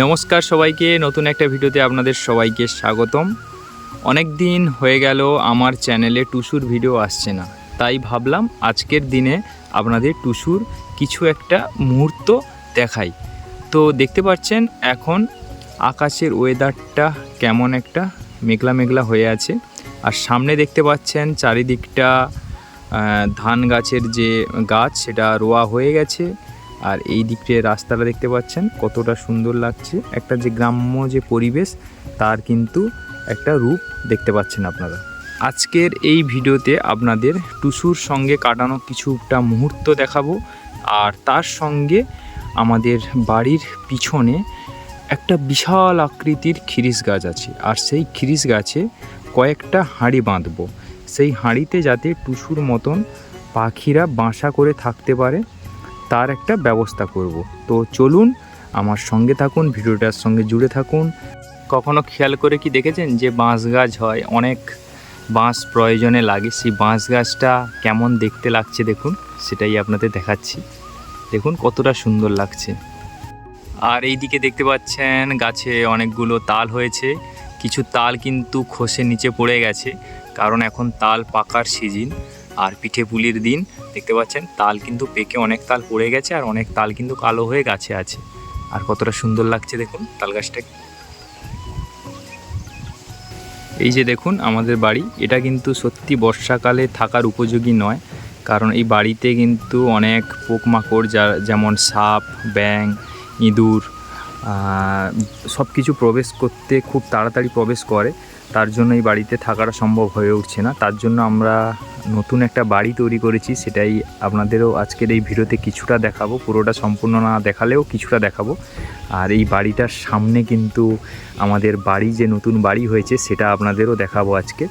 নমস্কার সবাইকে, নতুন একটা ভিডিওতে আপনাদের সবাইকে স্বাগতম। অনেক দিন হয়ে গেল, আমার চ্যানেলে টুসুর ভিডিও আসছে না। তাই ভাবলাম আজকের দিনে আপনাদের টুসুর কিছু একটা মুহূর্ত দেখাই। তো দেখতে পাচ্ছেন, এখন আকাশের ওয়েদারটা কেমন একটা মেঘলা মেঘলা হয়ে আছে। আর সামনে দেখতে পাচ্ছেন, চারিদিকটা ধান গাছের যে গাছ, সেটা রোয়া হয়ে গেছে। আর এই দিকে রাস্তাটা দেখতে পাচ্ছেন, কতটা সুন্দর লাগছে। একটা যে গ্রাম্য যে পরিবেশ, তার কিন্তু একটা রূপ দেখতে পাচ্ছেন আপনারা। আজকের এই ভিডিওতে আপনাদের টুসুর সঙ্গে কাটানো কিছুটা মুহূর্ত দেখাবো, আর তার সঙ্গে আমাদের বাড়ির পিছনে একটা বিশাল আকৃতির খিরিস গাছ আছে, আর সেই খিরিস গাছে কয়েকটা হাঁড়ি বাঁধবো। সেই হাঁড়িতে যাতে টুসুর মতন পাখিরা বাসা করে থাকতে পারে তার একটা ব্যবস্থা করব। তো চলুন আমার সঙ্গে থাকুন, ভিডিওটার সঙ্গে জুড়ে থাকুন। কখনো খেয়াল করে কি দেখেছেন যে বাঁশ গাছ হয়? অনেক বাঁশ প্রয়োজনে লাগে। সেই বাঁশ গাছটা কেমন দেখতে লাগছে দেখুন, সেটাই আপনাদের দেখাচ্ছি। দেখুন কতটা সুন্দর লাগছে। আর এই দিকে দেখতে পাচ্ছেন গাছে অনেকগুলো তাল হয়েছে। কিছু তাল কিন্তু খসে নিচে পড়ে গেছে, কারণ এখন তাল পাকার সিজন। আর পিঠে পুলির দিন, দেখতে পাচ্ছেন? তাল কিন্তু পেকে অনেক তাল পড়ে গেছে আর অনেক তাল কিন্তু কালো হয়ে গাছে আছে। আর কতটা সুন্দর লাগছে দেখুন তাল গাছটাকে এই যে দেখুন আমাদের বাড়ি, এটা কিন্তু সত্যি বর্ষাকালে থাকার উপযোগী নয়। কারণ এই বাড়িতে কিন্তু অনেক পোকমাকড় যা, যেমন সাপ ব্যাং ইঁদুর সব কিছু প্রবেশ করতে খুব তাড়াতাড়ি প্রবেশ করে। তার জন্য এই বাড়িতে থাকাটা সম্ভব হয়ে উঠছে না। তার জন্য আমরা নতুন একটা বাড়ি তৈরি করেছি, সেটাই আপনাদেরও আজকের এই ভিডিওতে কিছুটা দেখাবো। পুরোটা সম্পূর্ণ না দেখালেও কিছুটা দেখাবো। আর এই বাড়িটার সামনে কিন্তু আমাদের বাড়ি যে নতুন বাড়ি হয়েছে, সেটা আপনাদেরও দেখাবো আজকে।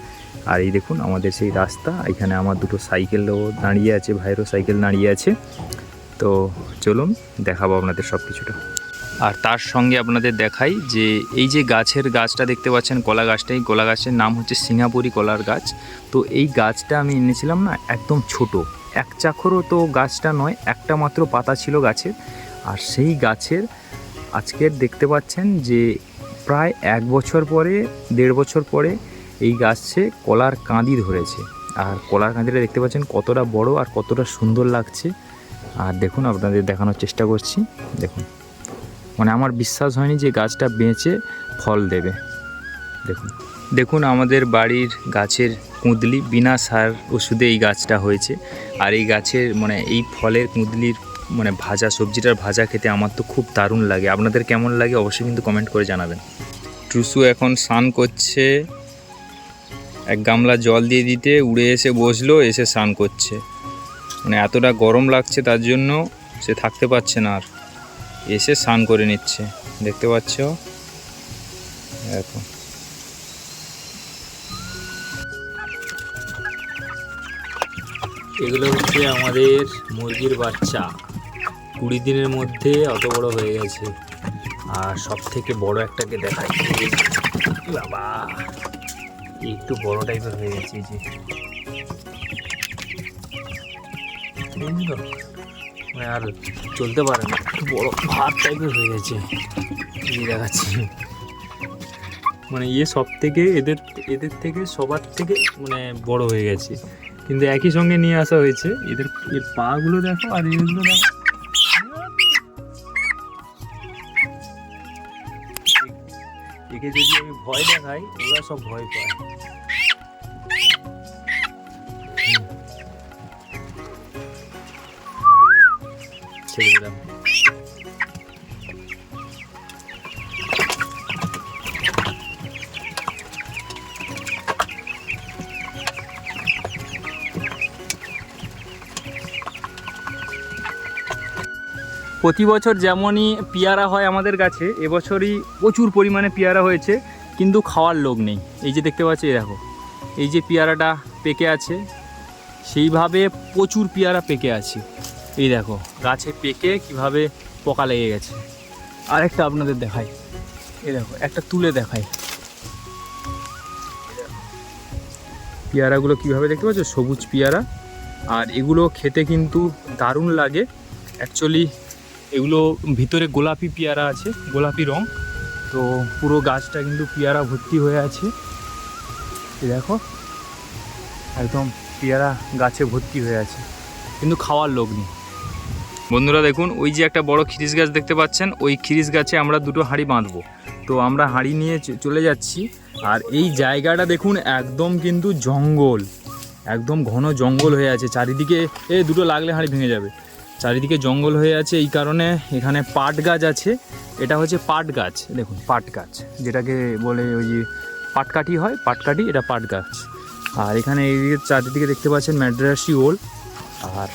আর এই দেখুন, আমাদের সেই রাস্তা, এখানে আমার দুটো সাইকেলও দাঁড়িয়ে আছে, ভাইয়েরও সাইকেল দাঁড়িয়ে আছে। তো চলুন, দেখাবো আপনাদের সব কিছুটা আর তার সঙ্গে আপনাদের দেখাই যে এই যে গাছের গাছটা দেখতে পাচ্ছেন কলা গাছটা এই কলা গাছের নাম হচ্ছে সিঙ্গাপুরি কলার গাছ। তো এই গাছটা আমি এনেছিলাম না একদম ছোট, এক চাখরও তো গাছটা নয়, একটা মাত্র পাতা ছিল গাছের। আর সেই গাছের আজকের দেখতে পাচ্ছেন যে প্রায় এক বছর পরে, দেড় বছর পরে এই গাছে কলার কাঁদি ধরেছে। আর কলার কাঁদিটা দেখতে পাচ্ছেন কতটা বড় আর কতটা সুন্দর লাগছে। আর দেখুন, আপনাদের দেখানোর চেষ্টা করছি। দেখুন। মানে আমার বিশ্বাস হয়নি যে গাছটা বেঁচে ফল দেবে। দেখুন দেখুন আমাদের বাড়ির গাছের কুঁদলি বিনা সার ওষুধে এই গাছটা হয়েছে। আর এই গাছের মানে এই ফলের কুঁদলির মানে ভাজা সবজিটার ভাজা খেতে আমার তো খুব দারুণ লাগে। আপনাদের কেমন লাগে অবশ্যই কিন্তু কমেন্ট করে জানাবেন। টুসু এখন স্নান করছে। এক গামলা জল দিয়ে দিতে উড়ে এসে বসল, এসে স্নান করছে। মানে এতটা গরম লাগছে তার জন্য সে থাকতে পারছে না আর। এসে স্নান করে নিচ্ছে। দেখতে পাচ্ছ? দেখো। এগুলো হচ্ছে আমাদের মুরগির বাচ্চা। কুড়ি দিনের মধ্যে অত বড় হয়ে গেছে। আর সব থেকে বড় একটাকে এই বাবা, একটু বড় টাইপের হয়ে গেছে যে? মানে আর চলতে পারে না। বড় ভাত টাইপের হয়ে গেছে। এই দেখাচ্ছি। মানে ইয়ে সব থেকে এদের এদের থেকে সবার থেকে মানে বড় হয়ে গেছে। কিন্তু একই সঙ্গে নিয়ে আসা হয়েছে। এদের, এর পাগুলো দেখো আর এগুলো দেখো। একে যদি আমি ভয় দেখাই, ওরা সব ভয় পায়। ছেড়ে দিলাম। প্রতি বছর যেমনই পেয়ারা হয় আমাদের গাছে, এবছরই প্রচুর পরিমাণে পেয়ারা হয়েছে, কিন্তু খাওয়ার লোক নেই। এই যে দেখতে পাচ্ছি দেখো, এই যে পেয়ারাটা পেকে আছে, সেইভাবে প্রচুর পেয়ারা পেকে আছে। এই দেখো, গাছে পেকে কীভাবে পোকা লেগে গেছে। আরেকটা আপনাদের দেখাই। এই দেখো, একটা তুলে দেখাই। পেয়ারাগুলো কীভাবে দেখতে পাচ্ছ? সবুজ পেয়ারা। আর এগুলো খেতে কিন্তু দারুণ লাগে। অ্যাকচুয়ালি এগুলো ভিতরে গোলাপি পেয়ারা আছে, গোলাপি রং। তো পুরো গাছটা কিন্তু পেয়ারা ভর্তি হয়ে আছে। দেখো, একদম পেয়ারা গাছে ভর্তি হয়ে আছে। কিন্তু খাওয়ার লোক নেই। বন্ধুরা দেখুন, ওই যে একটা বড় খিরিস গাছ দেখতে পাচ্ছেন, ওই খিরিস গাছে আমরা দুটো হাঁড়ি বাঁধবো। তো আমরা হাঁড়ি নিয়ে চলে যাচ্ছি, আর এই জায়গাটা দেখুন একদম কিন্তু জঙ্গল, একদম ঘন জঙ্গল হয়ে আছে। চারিদিকে এ দুটো লাগলে হাঁড়ি ভেঙে যাবে। চারিদিকে জঙ্গল হয়ে আছে, এই কারণে এখানে পাট গাছ আছে। এটা হচ্ছে পাট গাছ দেখুন, পাট গাছ, যেটাকে বলে ওই যে পাটকাঠি হয়, পাটকাঠি, এটা পাট গাছ। আর এখানে এই চারিদিকে দেখতে পাচ্ছেন ম্যাড্রাসি ওল, আর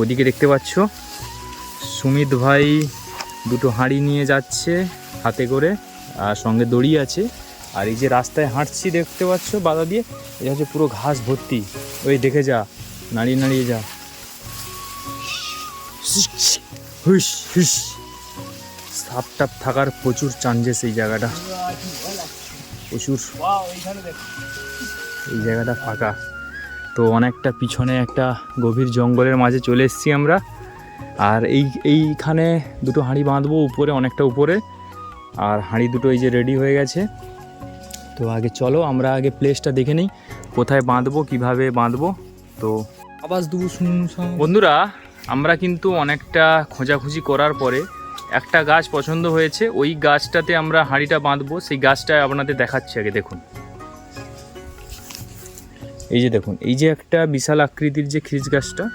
ওদিকে দেখতে পাচ্ছ? সুমিত ভাই দুটো হাঁড়ি নিয়ে যাচ্ছে হাতে করে, আর সঙ্গে দড়ি আছে। আর এই যে রাস্তায় হাঁটছি দেখতে পাচ্ছ বাধা দিয়ে, এটা হচ্ছে পুরো ঘাস ভর্তি। ওই দেখে যা, নাড়িয়ে নাড়িয়ে যা। হুস হুস সাপ টাপ থাকার প্রচুর চান্সেস এই জায়গাটা। প্রচুর। এই জায়গাটা ফাঁকা। তো অনেকটা পিছনে একটা গভীর জঙ্গলের মাঝে চলে এসেছি আমরা। আর এই এইখানে দুটো হাঁড়ি বাঁধবো উপরে অনেকটা উপরে। আর হাঁড়ি দুটো এই যে রেডি হয়ে গেছে। তো আগে চলো আমরা আগে প্লেসটা দেখে নিই কোথায় বাঁধবো কীভাবে বাঁধবো। তো আওয়াজ দেবো শুনুন। বন্ধুরা আমরা কিন্তু অনেকটা খোঁজাখুঁজি করার পরে একটা গাছ পছন্দ হয়েছে। ওই গাছটাতে আমরা হাঁড়িটা বাঁধবো। সেই গাছটা আপনাদের দেখাচ্ছি আগে দেখুন। এই যে দেখুন, এই যে একটা বিশাল আকৃতির যে খিরিচ গাছটা,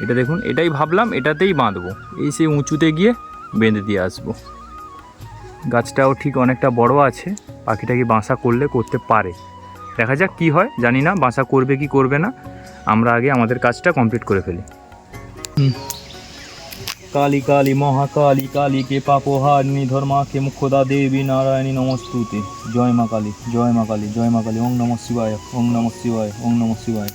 এটা দেখুন, এটাই ভাবলাম এটাতেই বাঁধবো। এই সেই উঁচুতে গিয়ে বেঁধে দিয়ে আসব। গাছটাও ঠিক অনেকটা বড় আছে, পাখিটাকে বাসা করলে করতে পারে। দেখা যাক কি হয়, জানি না, বাসা করবে কি করবে না। আমরা আগে আমাদের কাজটা কমপ্লিট করে ফেলি। কালী কালী মহাকালী কালী কে পাপহারিণী ধর্মা কে মুখ্যদা দেবী নারায়ণী নমস্তুতে জয় মা কালী জয় মা কালী জয় মা কালী ওং নম শিবায় ওং নম শিবায় ওং নম শিবায়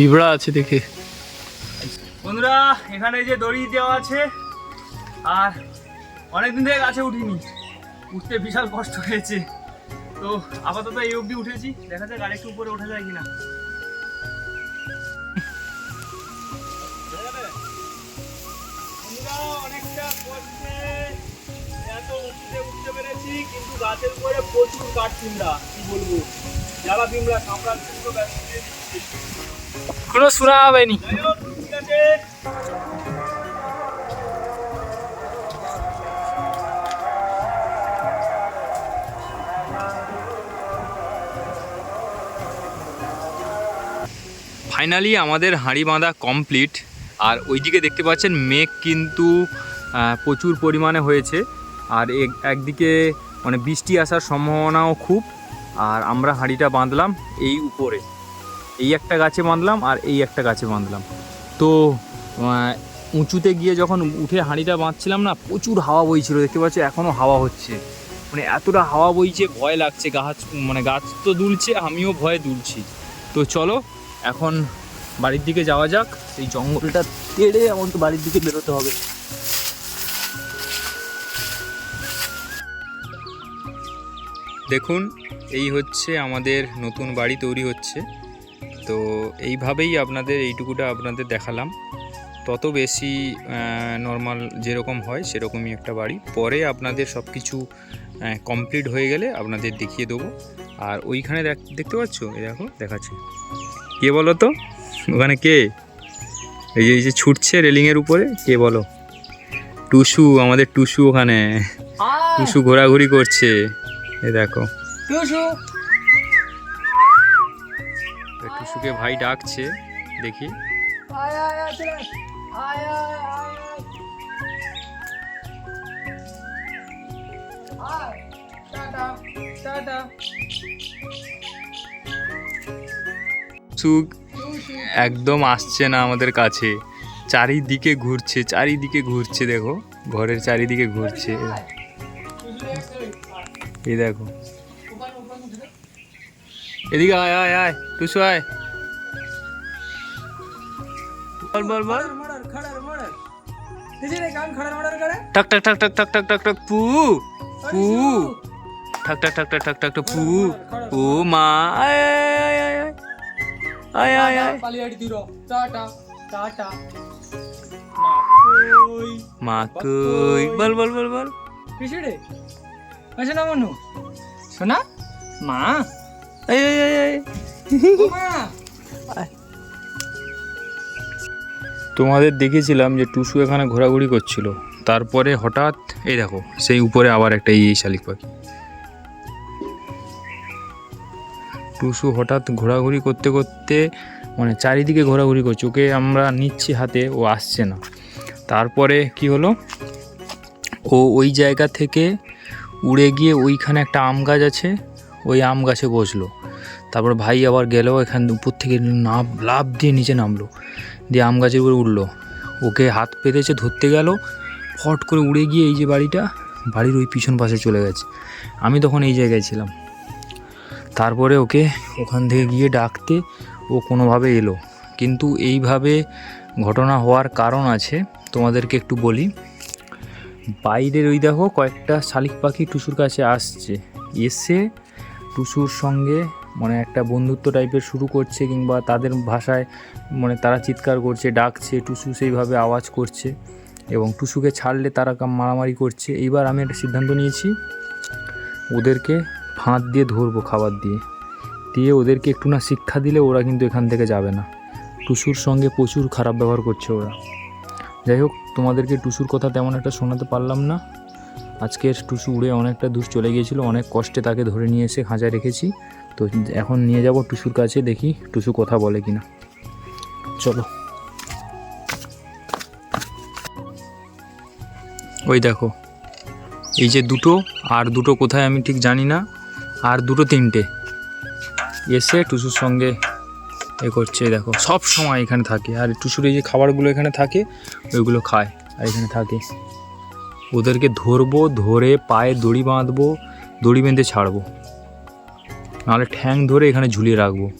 পিঁপড়া আছে দেখে। বন্ধুরা এখানে যে দড়ি দেওয়া আছে আর অনেকদিন থেকে গাছে উঠিনি। উঠতে বিশাল কষ্ট হয়েছে। তো আপাতত এই অবধি উঠেছি। দেখা যাক আরেকটু উপরে ওঠা যায় কিনা। কিন্তু গাছের উপরে প্রচুর কাঠ পিঁমড়া, কি বলব? জ্বালা পিঁমড়া কামড়ার ব্যস্ত। কোনো শোনা হবেনি ফাইনালি আমাদের হাঁড়ি বাঁধা কমপ্লিট আর ওইদিকে দেখতে পাচ্ছেন মেঘ কিন্তু প্রচুর পরিমাণে হয়েছে। আর এক- একদিকে মানে বৃষ্টি আসার সম্ভাবনাও খুব। আর আমরা হাঁড়িটা বাঁধলাম এই উপরে। এই একটা গাছে বাঁধলাম আর এই একটা গাছে বাঁধলাম। তো উঁচুতে গিয়ে যখন উঠে হাঁড়িটা বাঁধছিলাম না, প্রচুর হাওয়া বইছিল, দেখতে পাচ্ছ এখনও হাওয়া হচ্ছে। মানে এতটা হাওয়া বইছে, ভয় লাগছে, গাছ মানে গাছ তো দুলছে, আমিও ভয়ে দুলছি। তো চলো, এখন বাড়ির দিকে যাওয়া যাক এই জঙ্গলটা তেড়ে আমাকে বাড়ির দিকে বেরোতে হবে। দেখুন, এই হচ্ছে আমাদের নতুন বাড়ি তৈরি হচ্ছে। তো এইভাবেই আপনাদের এইটুকুটা আপনাদের দেখালাম। তত বেশি নর্মাল যেরকম হয় সেরকমই একটা বাড়ি। পরে আপনাদের সব কিছু কমপ্লিট হয়ে গেলে আপনাদের দেখিয়ে দেবো। আর ওইখানে দেখ- দেখতে পাচ্ছ? এই দেখো দেখাচ্ছে। কে বলো তো? ওখানে কে? এই যে এই যে ছুটছে রেলিংয়ের উপরে কে বলো? টুসু আমাদের টুসু ওখানে। টুসু ঘোরাঘুরি করছে। এ দেখো। টুসুকে ভাই ডাকছে দেখি। একদম আসছে না আমাদের কাছে। চারিদিকে ঘুরছে চারিদিকে ঘুরছে দেখো। ঘরের চারিদিকে ঘুরছে। এই দেখো। এদিকে আয় আয় আয় টুসু আয় বল বল বল টাক টাক টাক টাক টাক টাক টাক টাক পু পু ঠাক টাক টাক টাক টাক টাক টাক পু ও মা আয় আয় আয় আয় আয় আয় মা কই বল বল বল বল মনু শোনা মা আয় আয় ও মা তোমাদের দেখেছিলাম যে টুসু এখানে ঘোরাঘুরি করছিল। তারপরে হঠাৎ এই দেখো সেই উপরে আবার একটা এই শালিক পাখি। টুসু হঠাৎ ঘোরাঘুরি করতে করতে মানে চারিদিকে ঘোরাঘুরি করছে ওকে আমরা নিচ্ছি হাতে ও আসছে না। তারপরে কি হলো? ও ওই জায়গা থেকে উড়ে গিয়ে ওইখানে একটা আম গাছ আছে ওই আম গাছে বসল। তারপর ভাই আবার গেলেও এখান উপর থেকে নাম লাভ দিয়ে নিচে নামলো। দিয়ে আম গাছের উপরে উঠল। ওকে হাত পেতেছে, ধরতে গেল। ফট করে উড়ে গিয়ে এই যে বাড়িটা, বাড়ির ওই পিছন পাশে চলে গেছে। আমি তখন এই জায়গায় ছিলাম। তারপরে ওকে ওখান থেকে গিয়ে ডাকতে ও কোনোভাবে এলো। কিন্তু এইভাবে ঘটনা হওয়ার কারণ আছে, তোমাদেরকে একটু বলি। বাইরের ওই দেখো, কয়েকটা শালিক পাখি টুসুর কাছে আসছে। এসে টুসুর সঙ্গে মানে একটা বন্ধুত্ব টাইপের শুরু করছে কিংবা তাদের ভাষায় মানে তারা চিৎকার করছে, ডাকছে, টুসু সেইভাবে আওয়াজ করছে এবং টুসুকে ছাড়লে তারা মারামারি করছে। এইবার আমি একটা সিদ্ধান্ত নিয়েছি, ওদেরকে ফাঁদ দিয়ে ধরবো খাবার দিয়ে। দিয়ে ওদেরকে একটু না শিক্ষা দিলে ওরা কিন্তু এখান থেকে যাবে না। টুসুর সঙ্গে প্রচুর খারাপ ব্যবহার করছে ওরা। যাই হোক, তোমাদেরকে টুসুর কথা তেমন একটা শোনাতে পারলাম না। আজকের টুসু উড়ে অনেকটা দূর চলে গিয়েছিল, অনেক কষ্টে তাকে ধরে নিয়ে এসে খাঁচায় রেখেছি। তো এখন নিয়ে যাব টুসুর কাছে, দেখি টুসু কথা বলে কিনা। চলো। ওই দেখো, এই যে দুটো আর দুটো কোথায় আমি ঠিক জানি না, আর দুটো তিনটে। এসে টুসুর সঙ্গে এ করছে দেখো, সব সময় এখানে থাকে। আর টুসুর এই যে খাবারগুলো এখানে থাকে, ওইগুলো খায়, আর এখানে থাকে। ওদেরকে ধরবো, ধরে পায়ে দড়ি বাঁধবো, দড়ি বেঁধে ছাড়বো। নাহলে ঠ্যাং ধরে এখানে ঝুলিয়ে রাখব।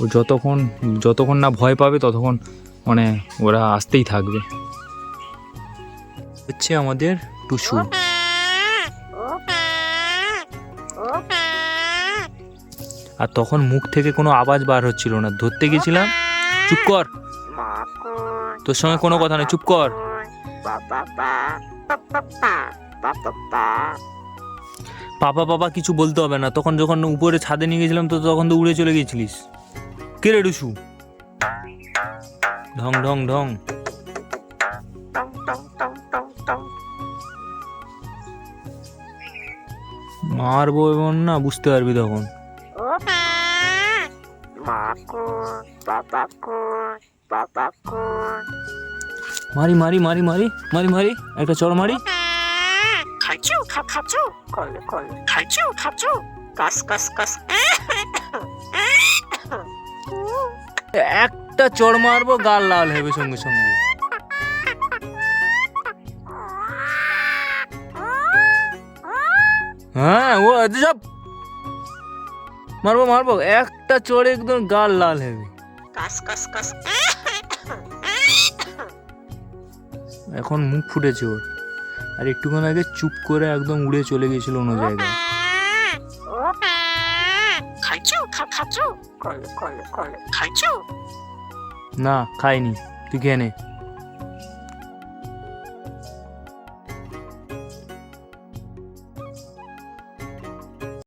ও যতক্ষণ যতক্ষণ না ভয় পাবে, ততক্ষণ মানে ওরা আসতেই থাকবে। হচ্ছে আমাদের টুসু। আর তখন মুখ থেকে কোনো আওয়াজ বার হচ্ছিল না। ধরতে গেছিলাম, চুপ কর। তোর সঙ্গে কোনো কথা নেই, চুপ কর। পাপা পাপা, কিছু বলতে হবে না। তখন যখন উপরে ছাদে নিয়ে গেছিলাম, তো তখন তো উড়ে চলে গেছিলিস। কে রে ডুসু ঢং ঢং ঢং। মারবো এমন না, বুঝতে পারবি তখন। মারি মারি মারি মারি মারি মারি একটা চড় মারি। খাইছো খা খাচ্ছো করলে করলে খাইছো খাচ্ছো কাস কাস কাস। একটা চড় মারবো গাল লাল হবে সঙ্গে সঙ্গে। হ্যাঁ ও সব। মারবো মারবো একটা চড়ে একদম গাল লাল হবে। কাস কাস কাস। এখন মুখ ফুটেছে ওর। আর একটুক্ষণ আগে চুপ করে একদম উড়ে চলে গেছিল অন্য জায়গায়। না খাইনি। তুই খেয়ে নে।